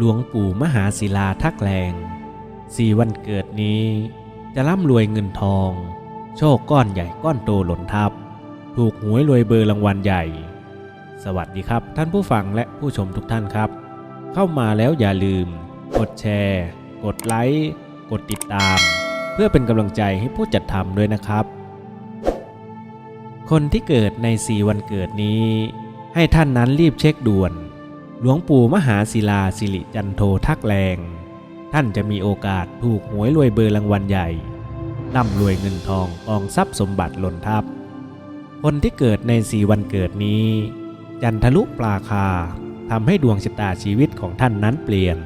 หลวงปู่มหาศิลาทักแรงสี่วันเกิดนี้จะร่ำรวยเงินทอง โชคก้อนใหญ่ก้อนโตหล่นทับ ถูกหวยรวยเบอร์รางวัลใหญ่ สวัสดีครับท่านผู้ฟังและผู้ชมทุกท่านครับ เข้ามาแล้วอย่าลืม กดแชร์ กดไลค์ กดติดตาม เพื่อเป็นกำลังใจให้ผู้จัดทำด้วยนะครับ คนที่เกิดในสี่วันเกิดนี้ ให้ท่านนั้นรีบเช็คด่วน หลวงปู่มหาศิลาสิริจันโททักแรง ท่านจะมีโอกาสถูกหวยรวยเบอร์รางวัลใหญ่ร่ำรวยเงินทองกองทรัพย์สมบัติหล่นทับ คนที่เกิดในสี่วันเกิดนี้ จันทลุปราคาทำให้ดวงชะตาชีวิตของท่านนั้นเปลี่ยน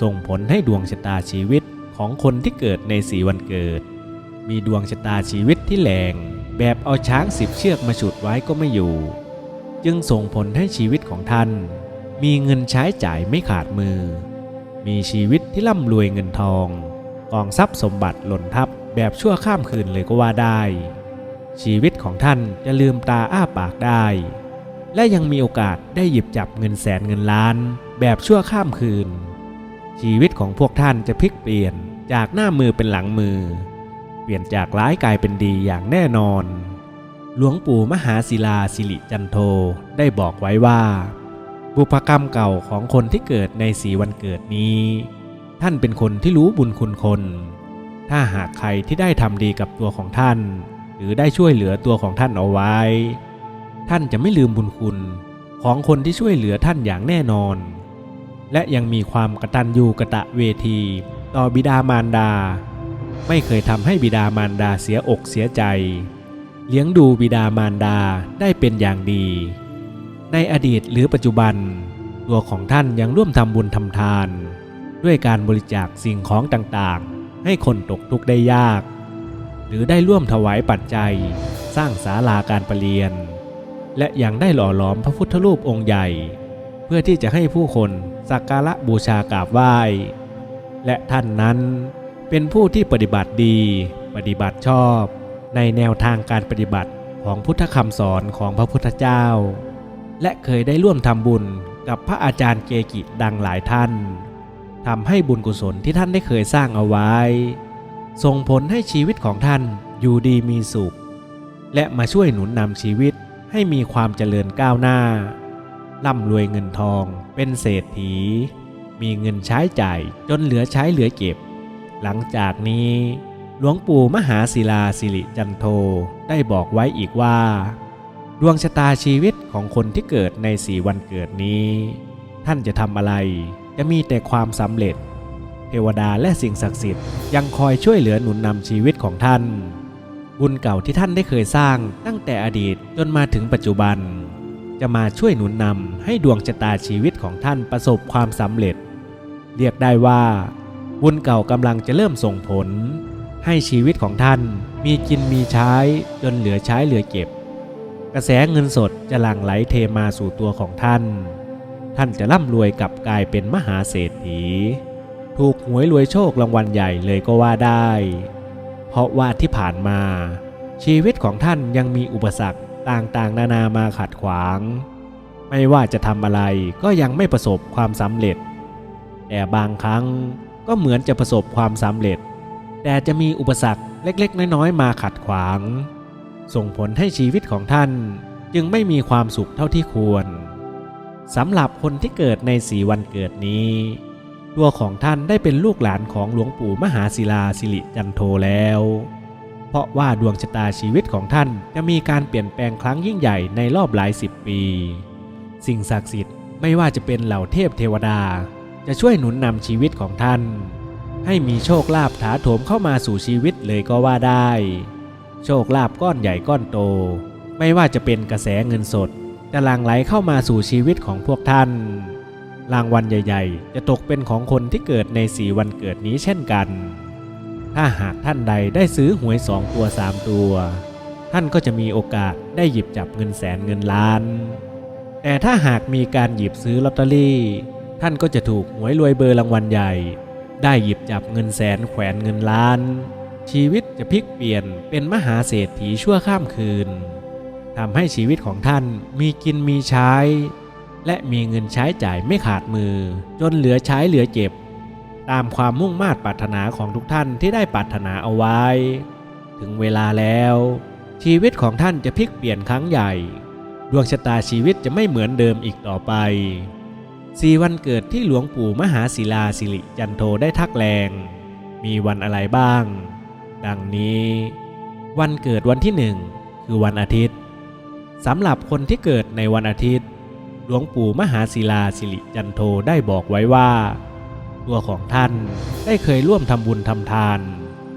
ส่งผลให้ดวงชะตาชีวิตของคนที่เกิดในสี่วันเกิด มีดวงชะตาชีวิตที่แหลงแบบเอาช้างสิบเชือกมาฉุดไว้ก็ไม่อยู่ จึงส่งผลให้ชีวิตของท่าน มีเงินใช้จ่ายไม่ขาดมือ มีชีวิตที่ร่ำรวยเงินทอง กองทรัพย์สมบัติหล่นทับแบบชั่วข้ามคืนเลยก็ว่าได้ ชีวิตของท่านจะลืมตาอ้าปากได้ และยังมีโอกาสได้หยิบจับเงินแสนเงินล้าน แบบชั่วข้ามคืน ชีวิตของพวกท่านจะพลิกเปลี่ยนจากหน้ามือเป็นหลังมือ เปลี่ยนจากร้ายกลายเป็นดีอย่างแน่นอน หลวงปู่มหาศิลาสิริจันโทได้บอกไว้ว่า บุพกรรมเก่าของคนที่เกิดในสีวันเกิดนี้ ท่านเป็นคนที่รู้บุญคุณคน ถ้าหากใครที่ได้ทำดีกับตัวของท่าน หรือได้ช่วยเหลือตัวของท่านเอาไว้ ท่านจะไม่ลืมบุญคุณของคนที่ช่วยเหลือท่านอย่างแน่นอน และยังมีความกตัญญูกะตะเวที ต่อบิดามารดา ไม่เคยทำให้บิดามารดาเสียอกเสียใจ เลี้ยงดูบิดามารดาได้เป็นอย่างดี ในอดีตหรือปัจจุบัน ตัวของท่านยังร่วมทำบุญทำทาน ด้วยการบริจาคสิ่งของต่างๆ ให้คนตกทุกข์ได้ยาก หรือได้ร่วมถวายปัจจัย สร้างศาลาการประเรียน และยังได้หล่อหลอมพระพุทธรูปองค์ใหญ่ เพื่อที่จะให้ผู้คนสักการะบูชากราบไหว้ และท่านนั้นเป็นผู้ที่ปฏิบัติดีปฏิบัติชอบ ในแนวทางการปฏิบัติของพุทธคำสอนของพระพุทธเจ้า และเคยได้ร่วมทำบุญกับพระอาจารย์เกกิดังหลายท่านทำให้บุญกุศลที่ท่านได้เคยสร้างเอาไว้ ส่งผลให้ชีวิตของท่านอยู่ดีมีสุข และมาช่วยหนุนนำชีวิตให้มีความเจริญก้าวหน้าร่ำรวยเงินทองเป็นเศรษฐี มีเงินใช้จ่ายจนเหลือใช้เหลือเก็บ หลังจากนี้ หลวงปู่มหาศิลาสิริจันโทได้บอกไว้อีกว่า ดวงชะตาชีวิตของคนที่เกิดในสีวันเกิดนี้ ท่านจะทำอะไรจะมีแต่ความสำเร็จ เทวดาและสิ่งศักดิ์สิทธิ์ยังคอยช่วยเหลือหนุนนำชีวิตของท่าน บุญเก่าที่ท่านได้เคยสร้างตั้งแต่อดีตจนมาถึงปัจจุบัน จะมาช่วยหนุนนำให้ดวงชะตาชีวิตของท่านประสบความสำเร็จ เรียกได้ว่า บุญเก่ากำลังจะเริ่มส่งผล ให้ชีวิตของท่านมีกินมีใช้จนเหลือใช้เหลือเก็บ กระแสเงินสดจะหลั่งไหลเทมาสู่ตัวของท่าน ท่านจะร่ำรวยกลับกลายเป็นมหาเศรษฐี ถูกหวยรวยโชครางวัลใหญ่เลยก็ว่าได้ เพราะว่าที่ผ่านมา ชีวิตของท่านยังมีอุปสรรคต่างๆ นานามาขัดขวาง ไม่ว่าจะทำอะไรก็ยังไม่ประสบความสำเร็จ แต่บางครั้งก็เหมือนจะประสบความสำเร็จ แต่จะมีอุปสรรคเล็กๆ น้อยๆ มาขัดขวาง ส่งผลให้ชีวิตของท่านจึงไม่มีความสุขเท่าที่ควรสำหรับคนที่เกิดในสีวันเกิดนี้ ตัวของท่านได้เป็นลูกหลานของหลวงปู่มหาศิลาสิริจันโทแล้ว เพราะว่าดวงชะตาชีวิตของท่านจะมีการเปลี่ยนแปลงครั้งยิ่งใหญ่ในรอบหลายสิบปี สิ่งศักดิ์สิทธิ์ไม่ว่าจะเป็นเหล่าเทพเทวดา จะช่วยหนุนนำชีวิตของท่าน ให้มีโชคลาภถาโถมเข้ามาสู่ชีวิตเลยก็ว่าได้ โชคลาภก้อนใหญ่ก้อนโต ไม่ว่าจะเป็นกระแสเงินสดจะหลั่งไหลเข้ามาสู่ชีวิตของพวกท่าน รางวัลใหญ่ ๆ จะตกเป็นของคนที่เกิดในสีวันเกิดนี้เช่นกัน ถ้าหากท่านใดได้ซื้อหวยสองตัวสามตัว ท่านก็จะมีโอกาสได้หยิบจับเงินแสนเงินล้าน แต่ถ้าหากมีการหยิบซื้อลอตเตอรี่ ท่านก็จะถูกหวยรวยเบอร์รางวัลใหญ่ ได้หยิบจับเงินแสนแขวนเงินล้าน ชีวิตจะพลิกเปลี่ยนเป็นมหาเศรษฐีชั่วข้ามคืนทำให้ชีวิตของท่านมีกินมีใช้ และมีเงินใช้จ่ายไม่ขาดมือ จนเหลือใช้เหลือเจ็บ ตามความมุ่งมา่ปรารถนาของทุกท่านที่ได้ปรารถนาเอาไว้ ถึงเวลาแล้ว ชีวิตของท่านจะพลิกเปลี่ยนครั้งใหญ่ ดวงชะตาชีวิตจะไม่เหมือนเดิมอีกต่อไปสี่วันเกิดที่หลวงปู่มหาศิลาสิริจันโทได้ทักแรง มีวันอะไรบ้าง ดังนี้ วันเกิดวันที่หนึ่งคือวันอาทิตย์สำหรับคนที่เกิดในวันอาทิตย์ หลวงปู่มหาศิลาสิริจันโทได้บอกไว้ว่า ตัวของท่านได้เคยร่วมทำบุญทำทาน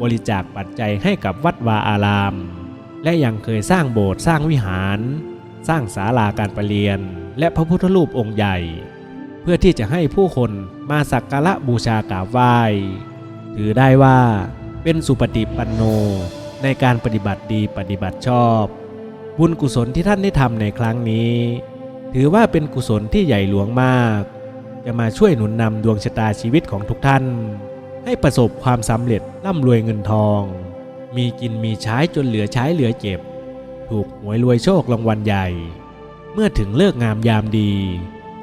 บริจาคปัจจัยให้กับวัดวาอาราม และยังเคยสร้างโบสถ์สร้างวิหาร สร้างศาลาการประเรียน และพระพุทธรูปองค์ใหญ่ เพื่อที่จะให้ผู้คนมาสักการะบูชากราบไหว้ถือได้ว่า เป็นสุปฏิปันโน ในการปฏิบัติดีปฏิบัติชอบ บุญกุศลที่ท่านได้ทำในครั้งนี้ ถือว่าเป็นกุศลที่ใหญ่หลวงมาก จะมาช่วยหนุนนำดวงชะตาชีวิตของทุกท่าน ให้ประสบความสำเร็จร่ำรวยเงินทอง มีกินมีใช้จนเหลือใช้เหลือเจ็บ ถูกหวยรวยโชครางวัลใหญ่ เมื่อถึงเลิกงามยามดี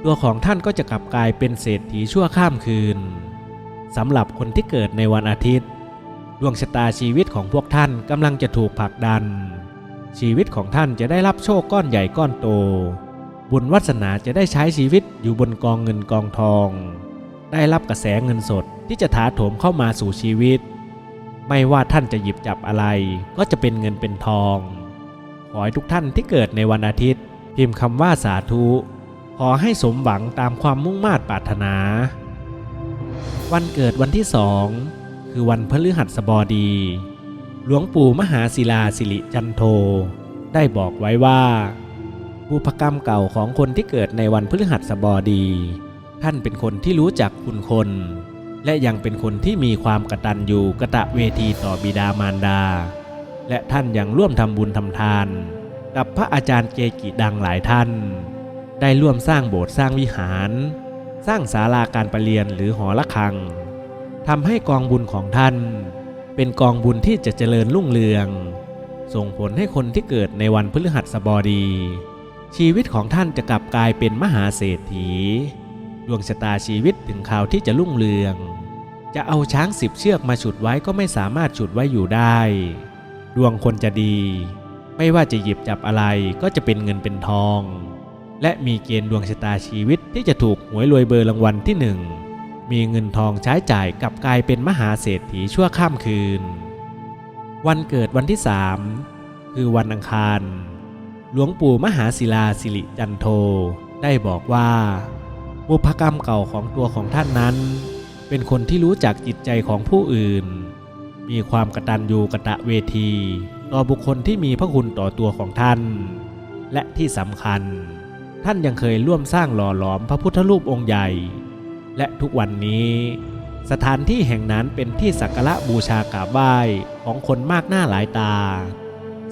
ตัวของท่านก็จะกลับกลายเป็นเศรษฐีชั่วข้ามคืนสำหรับคนที่เกิดในวันอาทิตย์ ดวงชะตาชีวิตของพวกท่านกำลังจะถูกผลักดัน ชีวิตของท่านจะได้รับโชคก้อนใหญ่ก้อนโต บุญวัสนาจะได้ใช้ชีวิตอยู่บนกองเงินกองทอง ได้รับกระแสเงินสดที่จะถาโถมเข้ามาสู่ชีวิต ไม่ว่าท่านจะหยิบจับอะไร ก็จะเป็นเงินเป็นทอง ขอให้ทุกท่านที่เกิดในวันอาทิตย์ พิมพ์คำว่าสาธุ ขอให้สมหวังตามความมุ่งมา่ปรารถนา วันเกิดวันที่สอง คือวันพฤหัสบดี หลวงปู่มหาศิลาสิริจันโท ได้บอกไว้ว่าบุพกรรมเก่าของคนที่เกิดในวันพฤหัสบดี ท่านเป็นคนที่รู้จักคุณคน และยังเป็นคนที่มีความกตัญญูกะตะเวทีต่อบิดามารดา และท่านยังร่วมทำบุญทำทาน กับพระอาจารย์เกกิดังหลายท่าน ได้ร่วมสร้างโบสถ์สร้างวิหาร สร้างศาลาการประเรียนหรือหอระฆัง ทำให้กองบุญของท่าน เป็นกองบุญที่จะเจริญรุ่งเรือง ส่งผลให้คนที่เกิดในวันพฤหัสบดี ชีวิตของท่านจะกลับกลายเป็นมหาเศรษฐี ดวงชะตาชีวิตถึงข่าวที่จะรุ่งเรือง จะเอาช้างสิบเชือกมาฉุดไว้ก็ไม่สามารถฉุดไว้อยู่ได้ ดวงคนจะดี ไม่ว่าจะหยิบจับอะไรก็จะเป็นเงินเป็นทอง และมีเกณฑ์ดวงชะตาชีวิตที่จะถูกหวยรวยเบอร์รางวัลที่หนึ่ง มีเงินทองใช้จ่ายกับกลายเป็นมหาเศรษฐีชั่วข้ามคืน วันเกิดวันที่สามคือวันอังคาร หลวงปู่มหาศิลาสิริจันโทได้บอกว่าบุพกรรมเก่าของตัวของท่านนั้น เป็นคนที่รู้จักจิตใจของผู้อื่น มีความกระตัญญูกะตะเวที ต่อบุคคลที่มีพระคุณต่อตัวของท่าน และที่สำคัญ ท่านยังเคยร่วมสร้างหล่อหลอมพระพุทธรูปองค์ใหญ่ และทุกวันนี้ สถานที่แห่งนั้นเป็นที่สักการะบูชากราบไหว้ของคนมากหน้าหลายตา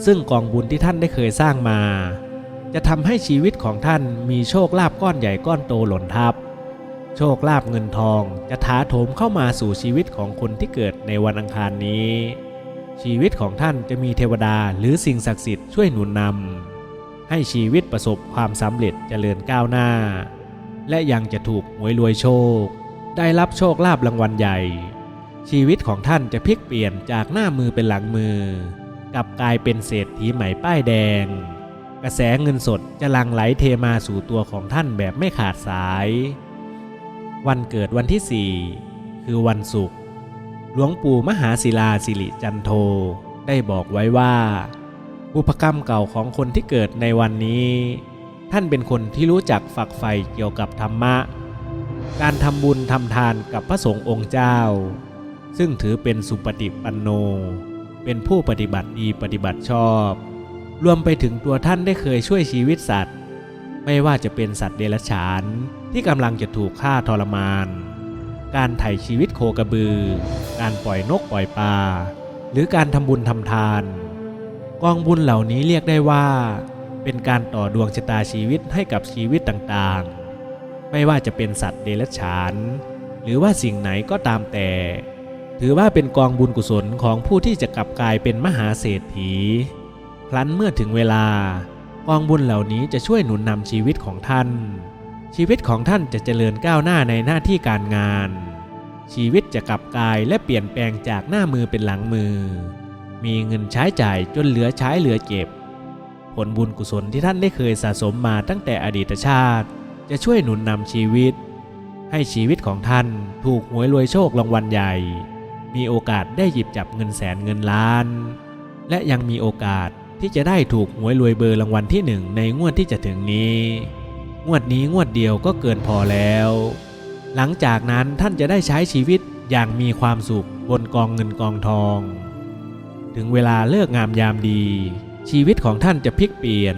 ซึ่งกองบุญที่ท่านได้เคยสร้างมา จะทำให้ชีวิตของท่านมีโชคลาภก้อนใหญ่ก้อนโตหล่นทับ โชคลาภเงินทองจะถาโถมเข้ามาสู่ชีวิตของคนที่เกิดในวันอังคารนี้ ชีวิตของท่านจะมีเทวดาหรือสิ่งศักดิ์สิทธิ์ช่วยหนุนนำให้ชีวิตประสบความสำเร็จเจริญก้าวหน้า และยังจะถูกหวยรวยโชค ได้รับโชคลาภรางวัลใหญ่ ชีวิตของท่านจะพลิกเปลี่ยนจากหน้ามือเป็นหลังมือ กลับกลายเป็นเศรษฐีใหม่ป้ายแดง กระแสเงินสดจะลังไหลเทมาสู่ตัวของท่านแบบไม่ขาดสาย วันเกิดวันที่ 4 คือวันศุกร์หลวงปู่มหาศิลาสิริจันโทได้บอกไว้ว่าบุพกรรมเก่าของคนที่เกิดในวันนี้ ท่านเป็นคนที่รู้จักฝักใฝ่เกี่ยวกับธรรมะ การทำบุญทำทานกับพระสงฆ์องค์เจ้า ซึ่งถือเป็นสุปฏิปันโน เป็นผู้ปฏิบัติดีปฏิบัติชอบ รวมไปถึงตัวท่านได้เคยช่วยชีวิตสัตว์ ไม่ว่าจะเป็นสัตว์เดรัจฉานที่กำลังจะถูกฆ่าทรมาน การไถ่ชีวิตโคกระบือ การปล่อยนกปล่อยปลา หรือการทำบุญทำทาน กองบุญเหล่านี้เรียกได้ว่า เป็นการต่อดวงชะตาชีวิตให้กับชีวิตต่างๆ ไม่ว่าจะเป็นสัตว์เดรัจฉาน หรือว่าสิ่งไหนก็ตามแต่ ถือว่าเป็นกองบุญกุศลของผู้ที่จะกลับกลายเป็นมหาเศรษฐี ครั้นเมื่อถึงเวลากองบุญเหล่านี้จะช่วยหนุนนำชีวิตของท่าน ชีวิตของท่านจะเจริญก้าวหน้าในหน้าที่การงาน ชีวิตจะกลับกลายและเปลี่ยนแปลงจากหน้ามือเป็นหลังมือ มีเงินใช้จ่ายจนเหลือใช้เหลือเก็บ ผลบุญกุศลที่ท่านได้เคยสะสมมาตั้งแต่อดีตชาติ จะช่วยหนุนนำชีวิต ให้ชีวิตของท่านถูกหวยรวยโชครางวัลใหญ่ มีโอกาสได้หยิบจับเงินแสนเงินล้าน และยังมีโอกาสที่จะได้ถูกหวยรวยเบอร์รางวัลที่หนึ่งในงวดที่จะถึงนี้ งวดนี้งวดเดียวก็เกินพอแล้ว หลังจากนั้นท่านจะได้ใช้ชีวิตอย่างมีความสุขบนกองเงินกองทอง ถึงเวลาเลิกงามยามดี ชีวิตของท่านจะพลิกเปลี่ยน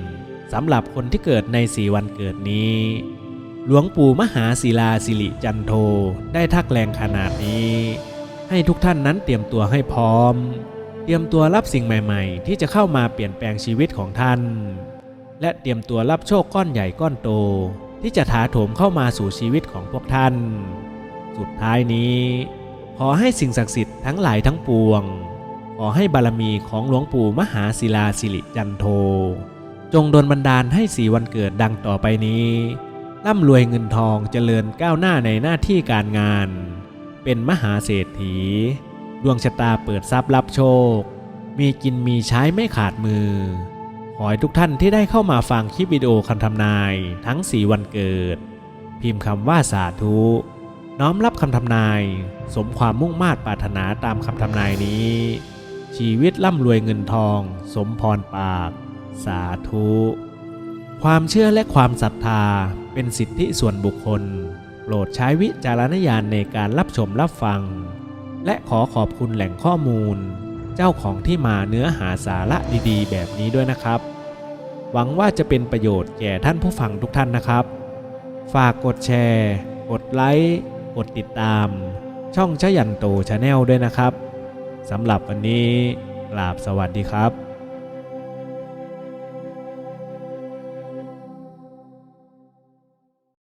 สำหรับคนที่เกิดในสี่วันเกิดนี้ หลวงปู่มหาศิลาสิริจันโทได้ทักแรงขนาดนี้ ให้ทุกท่านนั้นเตรียมตัวให้พร้อม เตรียมตัวรับสิ่งใหม่ๆ ที่จะเข้ามาเปลี่ยนแปลงชีวิตของท่าน และเตรียมตัวรับโชคก้อนใหญ่ก้อนโต ที่จะถาโถมเข้ามาสู่ชีวิตของพวกท่าน สุดท้ายนี้ ขอให้สิ่งศักดิ์สิทธิ์ทั้งหลายทั้งปวง ขอให้บารมีของหลวงปู่มหาศิลาสิริจันโท จงดลบันดาลให้สีวันเกิดดังต่อไปนี้ ร่ำรวยเงินทองเจริญก้าวหน้าในหน้าที่การงาน เป็นมหาเศรษฐี ดวงชะตาเปิดทรัพย์รับโชค มีกินมีใช้ไม่ขาดมือ ขอให้ทุกท่านที่ได้เข้ามาฟังคลิปวิดีโอคำทำนายทั้ง4วันเกิด พิมพ์คำว่าสาธุน้อมรับคำทำนาย สมความมุ่งมา่ปรารถนาตามคำทำนายนี้ ชีวิตร่ำรวยเงินทอง สมพรปาก สาธุ ความเชื่อและความศรัทธาเป็นสิทธิส่วนบุคคล โปรดใช้วิจารณญาณในการรับชมรับฟัง และขอขอบคุณแหล่งข้อมูล เจ้าของที่มาเนื้อหาสาระดีๆ แบบนี้ด้วยนะครับ หวังว่าจะเป็นประโยชน์แก่ท่านผู้ฟังทุกท่านนะครับ ฝากกดแชร์ กดไลค์ กดติดตาม ช่องชยันโตชาแนลด้วยนะครับ สำหรับวันนี้กราบสวัสดีครับ